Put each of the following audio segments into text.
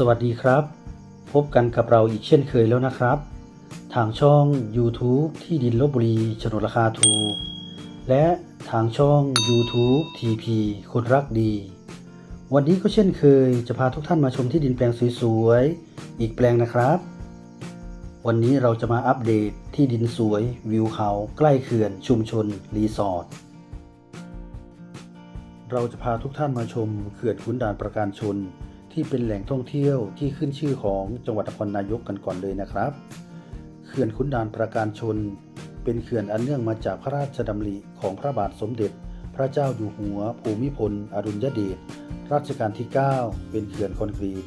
สวัสดีครับ พบกันกับเราอีกเช่นเคยแล้วนะครับ ทางช่อง YouTube ที่ดินลบบุรีโฉนดราคาถูก และทางช่อง YouTube TP คนรักดี วันนี้ก็เช่นเคยจะพาทุกท่านมาชมที่ดินแปลงสวยๆ อีกแปลงนะครับ วันนี้เราจะมาอัปเดตที่ดินสวย วิวเขาใกล้เขื่อนชุมชน รีสอร์ทเราจะพาทุกท่านมาชมเขื่อนขุนด่านประการชน ที่เป็นแหล่งท่องเที่ยวที่ขึ้นชื่อของจังหวัดนครนายกกันก่อนเลยนะครับเขื่อนขุนด่านประการชน เป็นเขื่อนอันเนื่องมาจากพระราชดำริของพระบาทสมเด็จ พระเจ้าอยู่หัว ภูมิพล อดุลยเดชรัชกาลที่ 9 เป็นเขื่อนคอนกรีต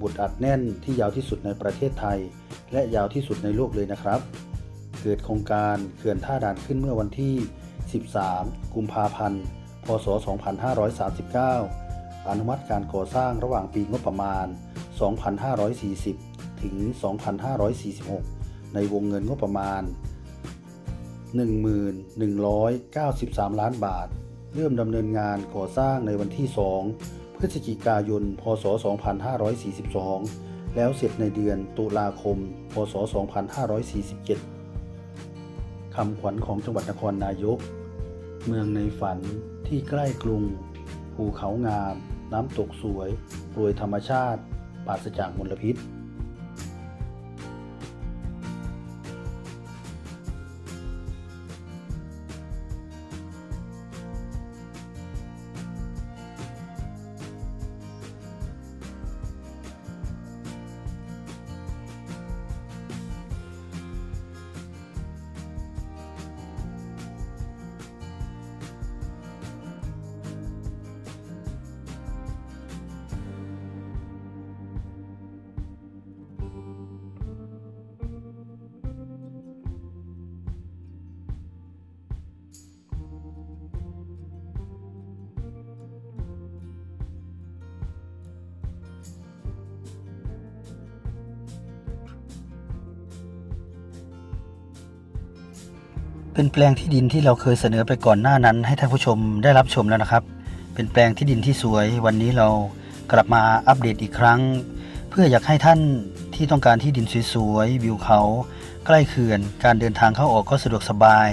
บุตรอัดแน่นที่ยาวที่สุดในประเทศไทย และยาวที่สุดในโลกเลยนะครับ เกิดโครงการเขื่อนท่าด่านขึ้นเมื่อวันที่ 13 กุมภาพันธ์ พศ 2539 อนุมัติการก่อสร้างระหว่างปีงบประมาณ 2540 ถึง 2546 ในวงเงินงบประมาณ 1193 ล้านบาท เริ่มดำเนินงานก่อสร้างในวันที่ 2 พฤศจิกายน พศ 2542 แล้วเสร็จในเดือนตุลาคม พศ 2547 คำขวัญของจังหวัดนครนายก เมืองในฝันที่ใกล้กรุงภูเขางาม น้ำตกสวย รวยธรรมชาติปราศจากมลพิษ เป็นแปลงที่ดินที่เราเคยเสนอไปก่อนหน้านั้น ให้ท่านผู้ชมได้รับชมแล้วนะครับ เป็นแปลงที่ดินที่สวย วันนี้เรากลับมาอัปเดตอีกครั้ง เพื่ออยากให้ท่านที่ต้องการที่ดินสวยๆวิวเขา ใกล้เขื่อน การเดินทางเข้าออกก็สะดวกสบาย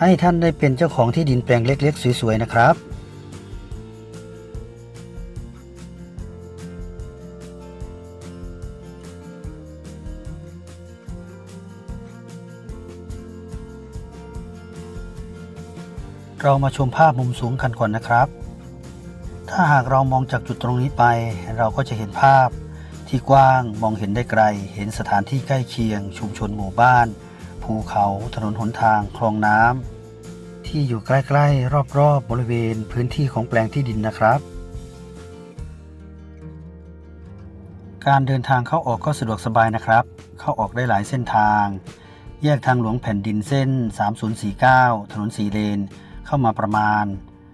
ให้ท่านได้เป็นเจ้าของที่ดินแปลงเล็กๆ สวยๆนะครับ เรามาชมภาพมุมสูงกันก่อนนะครับ ถ้าหากเรามองจากจุดตรงนี้ไป เราก็จะเห็นภาพที่กว้างมองเห็นได้ไกล เห็นสถานที่ใกล้เคียง ชุมชนหมู่บ้าน ภูเขาถนนหนทาง คลองน้ำที่อยู่ใกล้ๆ รอบๆบบริเวณพื้นที่ของแปลงที่ดินนะครับ การเดินทางเข้าออกก็สะดวกสบายนะครับ เข้าออกได้หลายเส้นทาง แยกทางหลวงแผ่นดินเส้น 3049 ถนนสีเลน เข้ามาประมาณ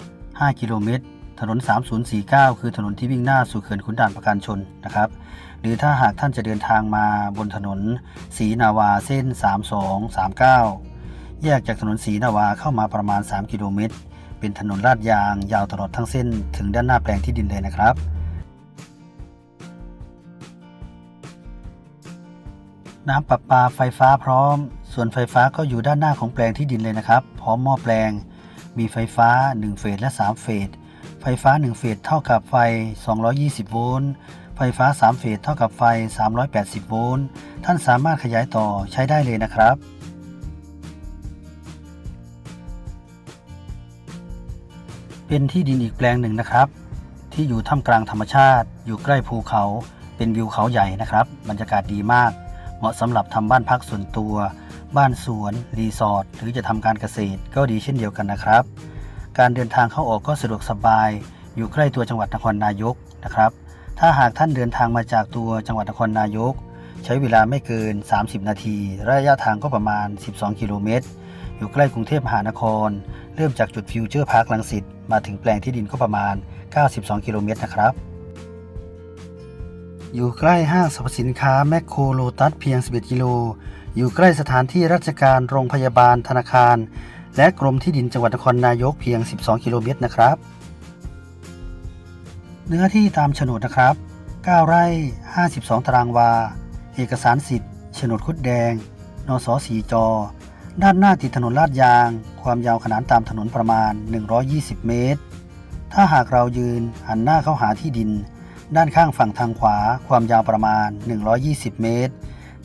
5 กิโลเมตร ถนน 3049 คือถนนที่วิ่งหน้าสู่เขื่อนขุนด่านประการชนนะครับ หรือถ้าหากท่านจะเดินทางมาบนถนนศรีนาวาเส้น 3239 แยกจากถนนศรีนาวาเข้ามาประมาณ 3 กิโลเมตร เป็นถนนลาดยางยาวตลอดทั้งเส้น ถึงด้านหน้าแปลงที่ดินเลยนะครับน้ำประปาไฟฟ้าพร้อม ส่วนไฟฟ้าก็อยู่ด้านหน้าของแปลงที่ดินเลยนะครับ พร้อมหม้อแปลง มีไฟฟ้า 1 เฟสและ 3 เฟส ไฟฟ้า 1 เฟสเท่ากับไฟ 220 โวลต์ ไฟฟ้า 3 เฟสเท่ากับไฟ 380 โวลต์ ท่านสามารถขยายต่อใช้ได้เลยนะครับ เป็นที่ดินอีกแปลงหนึ่งนะครับ ที่อยู่ท่ามกลางธรรมชาติ อยู่ใกล้ภูเขา เป็นวิวเขาใหญ่นะครับ บรรยากาศดีมาก เหมาะสำหรับทำบ้านพักส่วนตัว บ้านสวนรีสอร์ทหรือจะทำการเกษตรก็ดีเช่นเดียวกันนะครับ การเดินทางเข้าออกก็สะดวกสบาย อยู่ใกล้ตัวจังหวัดนครนายกนะครับ ถ้าหากท่านเดินทางมาจากตัวจังหวัดนครนายก ใช้เวลาไม่เกิน 30 นาที ระยะทางก็ประมาณ 12 กิโลเมตร อยู่ใกล้กรุงเทพมหานคร เริ่มจากจุดฟิวเจอร์พาร์คลังสิตมาถึงแปลงที่ดินก็ประมาณ 92 กิโลเมตรนะครับอยู่ใกล้ห้างสรรพสินค้าแมคโครโลตัสเพียง 11 กิโล อยู่ใกล้สถานที่ราชการโรงพยาบาลธนาคาร และกรมที่ดินจังหวัดนครนายกเพียง 12 กิโลเมตรนะครับ เนื้อที่ตามโฉนดนะครับ 9 ไร่ 52 ตารางวา เอกสารสิทธิ์โฉนดคุดแดง นสสีจอ ด้านหน้าติดถนนลาดยาง ความยาวขนานตามถนนประมาณ 120 เมตร ถ้าหากเรายืนหันหน้าเข้าหาที่ดิน ด้านข้างฝั่งทางขวา ความยาวประมาณ 120 เมตร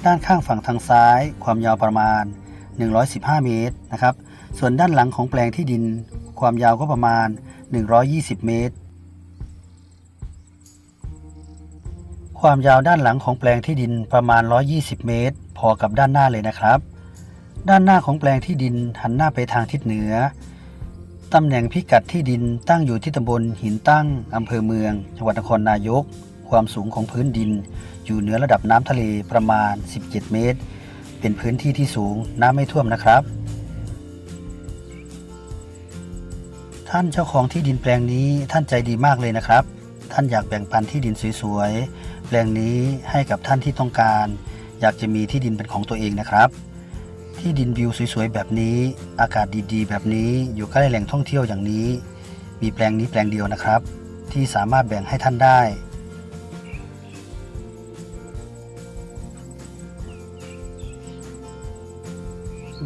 ด้านข้างฝั่งทางซ้าย ความยาวประมาณ 115 เมตรนะครับ ส่วนด้านหลังของแปลงที่ดิน ความยาวก็ประมาณ 120 เมตร ความยาวด้านหลังของแปลงที่ดินประมาณ 120 เมตร พอกับด้านหน้าเลยนะครับ ด้านหน้าของแปลงที่ดินหันหน้าไปทางทิศเหนือ ตำแหน่งพิกัดที่ดินตั้งอยู่ที่ตำบลหินตั้งอำเภอเมือง จังหวัดนครนายก ความสูงของพื้นดิน อยู่เหนือระดับน้ำทะเลประมาณ 17 เมตร เป็นพื้นที่ที่สูงน้ำไม่ท่วมนะครับ ท่านเจ้าของที่ดินแปลงนี้ท่านใจดีมากเลยนะครับ ท่านอยากแบ่งปันที่ดินสวยๆ แปลงนี้ให้กับท่านที่ต้องการ อยากจะมีที่ดินเป็นของตัวเองนะครับ ที่ดินวิวสวยๆ แบบนี้ อากาศดีๆ แบบนี้อยู่ใกล้แหล่งท่องเที่ยวอย่างนี้ มีแปลงนี้แปลงเดียวนะครับที่สามารถแบ่งให้ท่านได้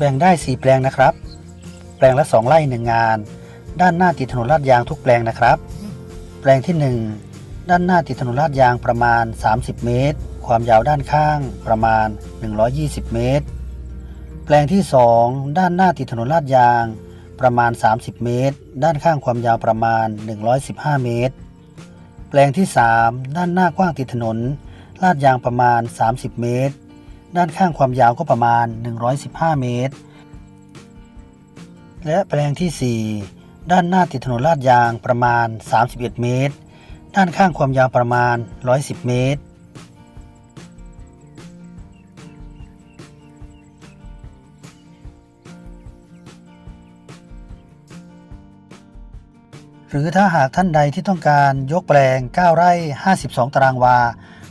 แบ่งได้ 4 แปลงนะครับ แปลงละ 2 ไร่หนึ่งงาน ด้านหน้าติดถนนลาดยางทุกแปลงนะครับ แปลงที่ 1 ด้านหน้าติดถนนลาดยางประมาณ 30 เมตร ความยาวด้านข้างประมาณ 120 เมตร แปลงที่ 2 ด้านหน้าติดถนนลาดยางประมาณ 30 เมตร ด้านข้างความยาวประมาณ 115 เมตร แปลงที่ 3 ด้านหน้ากว้างติดถนน ลาดยางประมาณ 30 เมตร ด้านข้างความยาวก็ประมาณ 115 เมตร และแปลงที่ 4 ด้านหน้าติดถนนลาดยางประมาณ 31 เมตร ด้านข้างความยาวประมาณ 110 เมตร หรือถ้าหากท่านใดที่ต้องการยกแปลง 9 ไร่ 52 ตารางวา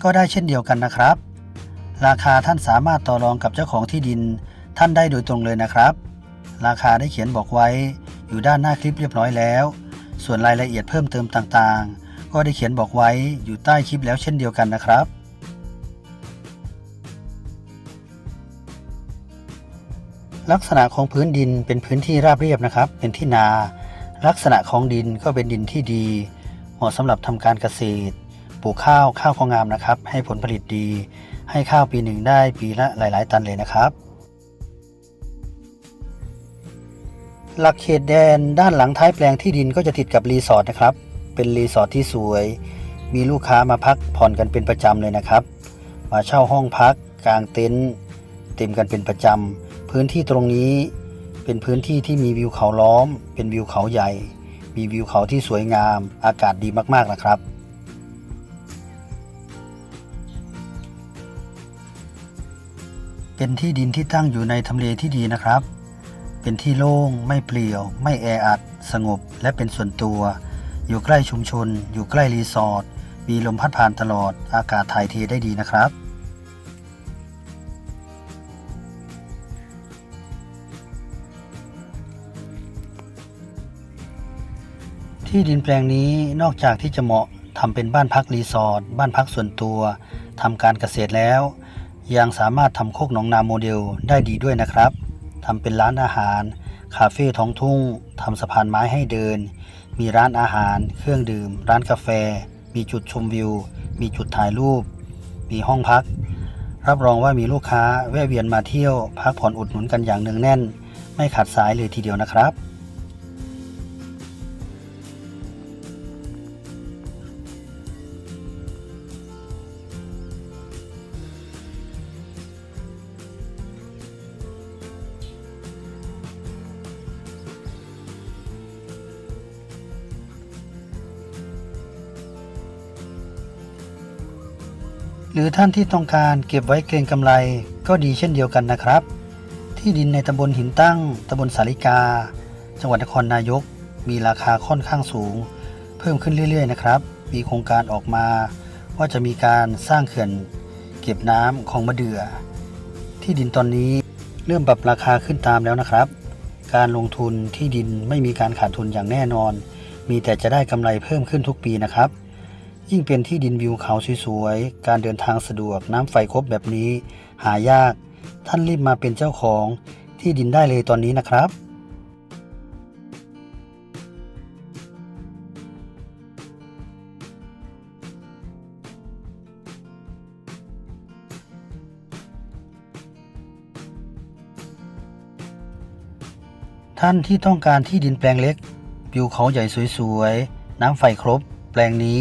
ก็ได้เช่นเดียวกันนะครับ ราคาท่านสามารถต่อรองกับเจ้าของที่ดินท่านได้โดยตรงเลยนะครับ ราคาได้เขียนบอกไว้อยู่ด้านหน้าคลิปเรียบร้อยแล้ว ส่วนรายละเอียดเพิ่มเติมต่างๆ ก็ได้เขียนบอกไว้อยู่ใต้คลิปแล้วเช่นเดียวกันนะครับ ลักษณะของพื้นดินเป็นพื้นที่ราบเรียบนะครับ เป็นที่นา ลักษณะของดินก็เป็นดินที่ดี เหมาะสำหรับทำการเกษตร ปลูกข้าวข้าวของงามนะครับ ให้ผลผลิตดี ให้ข้าวปีหนึ่งได้ปีละหลาย ๆ ตันเลยนะครับ หลักเขตแดนด้านหลังท้ายแปลงที่ดินก็จะติดกับรีสอร์ทนะครับ เป็นรีสอร์ทที่สวย มีลูกค้ามาพักผ่อนกันเป็นประจำเลยนะครับ มาเช่าห้องพักกางเต็นท์เต็มกันเป็นประจำพื้นที่ตรงนี้เป็นพื้นที่ที่มีวิวเขาล้อม เป็นวิวเขาใหญ่ มีวิวเขาที่สวยงาม อากาศดีมากๆนะครับ เป็นที่ดินที่ตั้งอยู่ในทำเลที่ดีนะครับ เป็นที่โล่ง ไม่เปลี่ยว ไม่แออัด สงบ และเป็นส่วนตัว อยู่ใกล้ชุมชน อยู่ใกล้รีสอร์ท มีลมพัดผ่านตลอด อากาศถ่ายเทได้ดีนะครับ ที่ดินแปลงนี้นอกจากที่จะเหมาะทำเป็นบ้านพักรีสอร์ท บ้านพักส่วนตัว ทำการเกษตรแล้ว ยังสามารถทำโคกหนองนาโมเดลได้ดีด้วยนะครับทำเป็นร้านอาหาร คาเฟ่ท้องทุ่งทำสะพานไม้ให้เดิน มีร้านอาหาร เครื่องดื่ม ร้านกาแฟ มีจุดชมวิว มีจุดถ่ายรูป มีห้องพัก รับรองว่ามีลูกค้าแวะเวียนมาเที่ยว พักผ่อนอุดหนุนกันอย่างเนืองแน่น ไม่ขาดสายเลยทีเดียวนะครับ รือท่านที่ต้องการเก็บไว้เกรงกำไรก็ดีเช่นเดียวกันนะครับ ที่ดินในตำบลหินตั้งตำบลสาริกา จังหวัดนครนายก มีราคาค่อนข้างสูง เพิ่มขึ้นเรื่อยๆนะครับ มีโครงการออกมา ว่าจะมีการสร้างเขื่อน เก็บน้ำของมะเดื่อ ที่ดินตอนนี้เริ่มปรับราคาขึ้นตามแล้วนะครับ การลงทุนที่ดินไม่มีการขาดทุนอย่างแน่นอน มีแต่จะได้กำไรเพิ่มขึ้นทุกปีนะครับ ยิ่งเป็นที่ดินวิวเขาสวยๆ การเดินทางสะดวกน้ำไฟครบแบบนี้ หายาก ท่านรีบมาเป็นเจ้าของที่ดินได้เลยตอนนี้นะครับท่านที่ต้องการที่ดินแปลงเล็กวิวเขาใหญ่สวยๆ น้ำไฟครบ แปลงนี้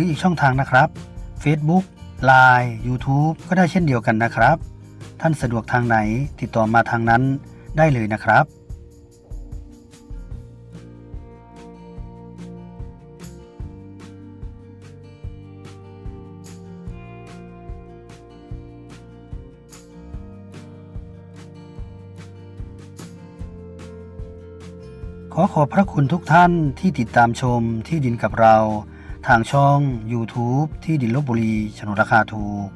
รืออีกช่องทางนะครับ Facebook Line YouTube ก็ได้เช่นเดียวกันนะครับ ท่านสะดวกทางไหนติดต่อมาทางนั้นได้เลยนะครับขอขอบพระคุณทุกท่านที่ติดตามชมที่ดินกับเรา ทางช่อง YouTube ที่ดินลบบุรีฉนดราคาถูก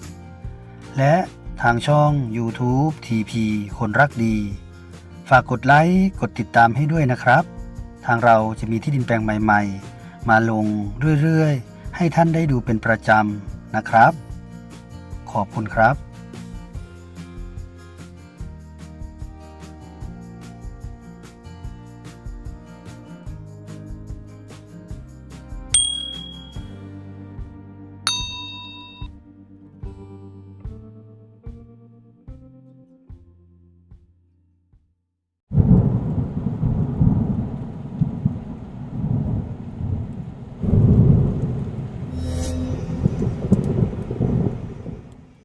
และทางช่อง YouTube TP คนรักดี ฝากกดไลค์กดติดตามให้ด้วยนะครับ ทางเราจะมีที่ดินแปลงใหม่ ๆ มาลงเรื่อยๆ ให้ท่านได้ดูเป็นประจำนะครับ ขอบคุณครับ